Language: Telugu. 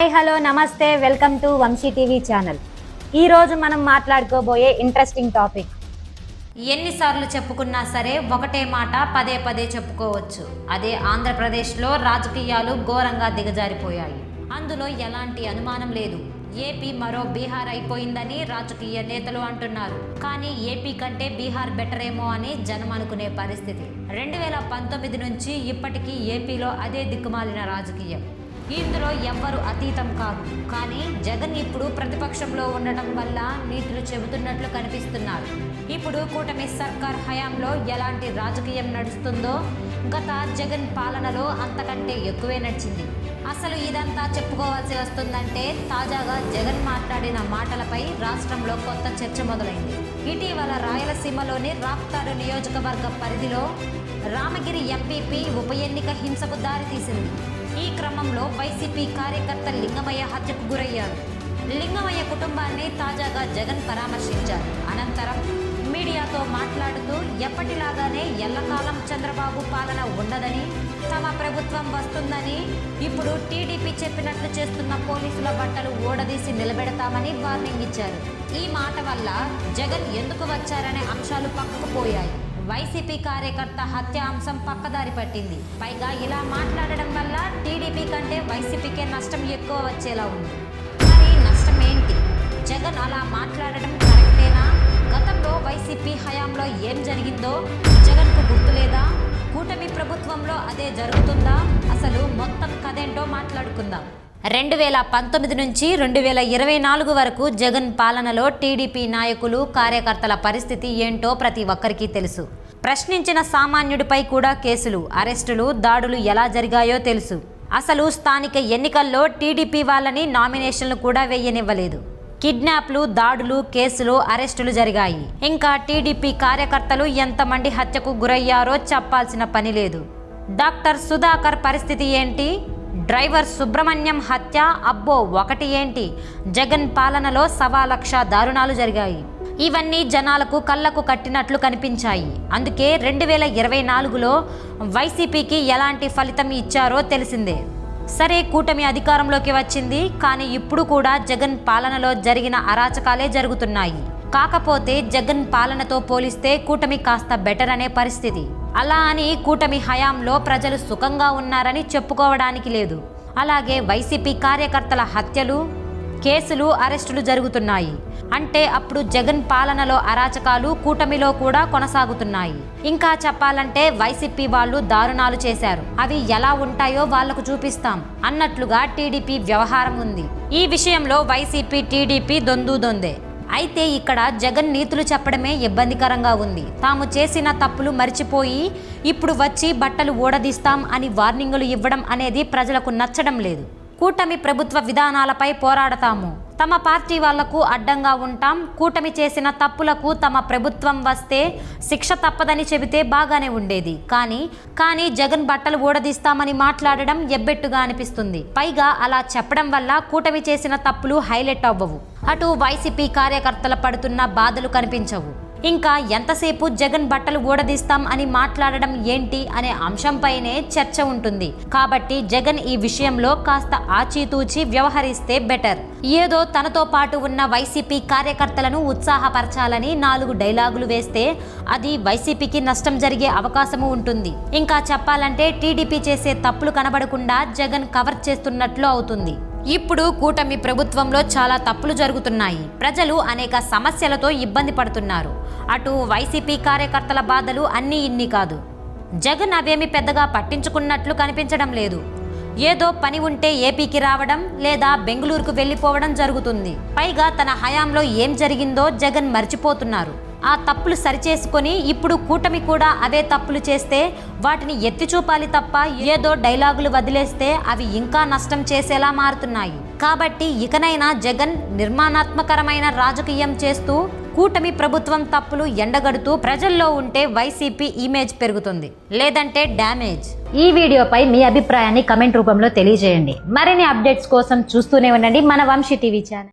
హాయ్ హలో నమస్తే welcome to Vamshi TV channel ఈ రోజు మనం మాట్లాడుకోబోయే ఇంట్రెస్టింగ్ టాపిక్ ఎన్నిసార్లు చెప్పుకున్నా సరే ఒకటే మాట పదే పదే చెప్పుకోవచ్చు. అదే ఆంధ్రప్రదేశ్లో రాజకీయాలు ఘోరంగా దిగజారిపోయాయి. అందులో ఎలాంటి అనుమానం లేదు. ఏపీ మరో బీహార్ అయిపోయిందని రాజకీయ నేతలు అంటున్నారు. కానీ ఏపీ కంటే బీహార్ బెటర్ ఏమో అని జనం అనుకునే పరిస్థితి. రెండు వేల పంతొమ్మిది నుంచి ఇప్పటికీ ఏపీలో అదే దిక్కుమాలిన రాజకీయం. ఇందులో ఎవ్వరు అతీతం కాదు కానీ జగన్ ఇప్పుడు ప్రతిపక్షంలో ఉండటం వల్ల నీతులు చెబుతున్నట్లు కనిపిస్తున్నారు. ఇప్పుడు కూటమి సర్కార్ హయాంలో ఎలాంటి రాజకీయం నడుస్తుందో గత జగన్ పాలనలో అంతకంటే ఎక్కువే నడిచింది. అసలు ఇదంతా చెప్పుకోవాల్సి వస్తుందంటే తాజాగా జగన్ మాట్లాడిన మాటలపై రాష్ట్రంలో కొత్త చర్చ మొదలైంది. ఇటీవల రాయలసీమలోని రాప్తాడు నియోజకవర్గ పరిధిలో రామగిరి ఎంపీపీ ఉప ఎన్నిక హింసకు దారితీసింది ఈ క్రమంలో వైసీపీ కార్యకర్త లింగమయ్య హత్యకు గురయ్యారు లింగమయ్య కుటుంబాన్ని తాజాగా జగన్ పరామర్శించారు. అనంతరం మీడియాతో మాట్లాడుతూ ఎప్పటిలాగానే ఎల్లకాలం చంద్రబాబు పాలన ఉండదని తమ ప్రభుత్వం వస్తుందని ఇప్పుడు టీడీపీ చెప్పినట్లు చేస్తున్న పోలీసుల బట్టలు ఓడదీసి నిలబెడతామని వార్నింగ్ ఇచ్చారు. ఈ మాట వల్ల జగన్ ఎందుకు వచ్చారనే అంశాలు పక్కకు పోయాయి వైసీపీ కార్యకర్త హత్య అంశం పక్కదారి పట్టింది. పైగా ఇలా మాట్లాడడం వల్ల టీడీపీ కంటే వైసీపీకే నష్టం ఎక్కువ వచ్చేలా ఉంది. మరి నష్టం ఏంటి? జగన్ అలా మాట్లాడడం కరెక్టేనా? గతంలో వైసీపీ హయాంలో ఏం జరిగిందో జగన్కు గుర్తులేదా? కూటమి ప్రభుత్వంలో అదే జరుగుతుందా? అసలు మొత్తం కదేంటో మాట్లాడుకుందాం. రెండు వేల పంతొమ్మిది నుంచి రెండు వేల ఇరవై నాలుగు వరకు జగన్ పాలనలో టీడీపీ నాయకులు కార్యకర్తల పరిస్థితి ఏంటో ప్రతి ఒక్కరికి తెలుసు. ప్రశ్నించిన సామాన్యుడిపై కూడా కేసులు అరెస్టులు దాడులు ఎలా జరిగాయో తెలుసు. అసలు స్థానిక ఎన్నికల్లో టీడీపీ వాళ్ళని నామినేషన్లు కూడా వేయనివ్వలేదు. కిడ్నాప్లు దాడులు కేసులు అరెస్టులు జరిగాయి. ఇంకా టీడీపీ కార్యకర్తలు ఎంతమంది హత్యకు గురయ్యారో చెప్పాల్సిన పని లేదు. డాక్టర్ సుధాకర్ పరిస్థితి ఏంటి? డ్రైవర్ సుబ్రహ్మణ్యం హత్య? అబ్బో ఒకటి ఏంటి? జగన్ పాలనలో సవా లక్ష దారుణాలు జరిగాయి. ఇవన్నీ జనాలకు కళ్ళకు కట్టినట్లు కనిపించాయి. అందుకే రెండు వేల ఇరవై నాలుగులో వైసీపీకి ఎలాంటి ఫలితం ఇచ్చారో తెలిసిందే. సరే కూటమి అధికారంలోకి వచ్చింది కానీ ఇప్పుడు కూడా జగన్ పాలనలో జరిగిన అరాచకాలే జరుగుతున్నాయి. కాకపోతే జగన్ పాలనతో పోలిస్తే కూటమి కాస్త బెటర్ అనే పరిస్థితి. అలా అని కూటమి హయాంలో ప్రజలు సుఖంగా ఉన్నారని చెప్పుకోవడానికి లేదు. అలాగే వైసీపీ కార్యకర్తల హత్యలు కేసులు అరెస్టులు జరుగుతున్నాయి. అంటే అప్పుడు జగన్ పాలనలో అరాచకాలు కూటమిలో కూడా కొనసాగుతున్నాయి. ఇంకా చెప్పాలంటే వైసీపీ వాళ్ళు దారుణాలు చేశారు. అవి ఎలా ఉంటాయో వాళ్ళకు చూపిస్తాం. అన్నట్లుగా టీడీపీ వ్యవహారం ఉంది. ఈ విషయంలో వైసీపీ టీడీపీ దొందు దొందే. అయితే ఇక్కడ జగన్ నీతులు చెప్పడమే ఇబ్బందికరంగా ఉంది. తాము చేసిన తప్పులు మర్చిపోయి ఇప్పుడు వచ్చి బట్టలు ఊడదీస్తాం అని వార్నింగులు ఇవ్వడం అనేది ప్రజలకు నచ్చడం లేదు. కూటమి ప్రభుత్వ విధానాలపై పోరాడతాము. తమ పార్టీ వాళ్ళకు అడ్డంగా ఉంటాం. కూటమి చేసిన తప్పులకు తమ ప్రభుత్వం వస్తే శిక్ష తప్పదని చెబితే బాగానే ఉండేది. కానీ కానీ జగన్ బట్టలు ఊడదీస్తామని మాట్లాడడం ఎబ్బెట్టుగా అనిపిస్తుంది. పైగా అలా చెప్పడం వల్ల కూటమి చేసిన తప్పులు హైలైట్ అవ్వవు. అటు వైసీపీ కార్యకర్తల పడుతున్న బాధలు కనిపించవు. ఇంకా ఎంతసేపు జగన్ బట్టలు ఊడదీస్తాం అని మాట్లాడడం ఏంటి అనే అంశంపైనే చర్చ ఉంటుంది. కాబట్టి జగన్ ఈ విషయంలో కాస్త ఆచితూచి వ్యవహరిస్తే బెటర్. ఏదో తనతో పాటు ఉన్న వైసీపీ కార్యకర్తలను ఉత్సాహపరచాలని నాలుగు డైలాగులు వేస్తే అది వైసీపీకి నష్టం జరిగే అవకాశము ఉంటుంది. ఇంకా చెప్పాలంటే టీడీపీ చేసే తప్పులు కనబడకుండా జగన్ కవర్ చేస్తున్నట్లు అవుతుంది. ఇప్పుడు కూటమి ప్రభుత్వంలో చాలా తప్పులు జరుగుతున్నాయి. ప్రజలు అనేక సమస్యలతో ఇబ్బంది పడుతున్నారు. అటు వైసీపీ కార్యకర్తల బాధలు అన్నీ ఇన్ని కాదు. జగన్ అవేమి పెద్దగా పట్టించుకున్నట్లు కనిపించడం లేదు. ఏదో పని ఉంటే ఏపీకి రావడం లేదా బెంగళూరుకు వెళ్ళిపోవడం జరుగుతుంది. పైగా తన హయాంలో ఏం జరిగిందో జగన్ మర్చిపోతున్నారు. ఆ తప్పులు సరిచేసుకొని ఇప్పుడు కూటమి కూడా అవే తప్పులు చేస్తే వాటిని ఎత్తి చూపాలి తప్ప ఏదో డైలాగులు వదిలేస్తే అవి ఇంకా నష్టం చేసేలా మారుతున్నాయి. కాబట్టి ఇకనైనా జగన్ నిర్మాణాత్మకరమైన రాజకీయం చేస్తూ కూటమి ప్రభుత్వం తప్పులు ఎండగడుతూ ప్రజల్లో ఉంటే వైసీపీ ఇమేజ్ పెరుగుతుంది. లేదంటే డ్యామేజ్. ఈ వీడియోపై మీ అభిప్రాయాన్ని కమెంట్ రూపంలో తెలియజేయండి. మరిన్ని అప్డేట్స్ కోసం చూస్తూనే ఉండండి మన వంశీ టీవీ ఛానల్.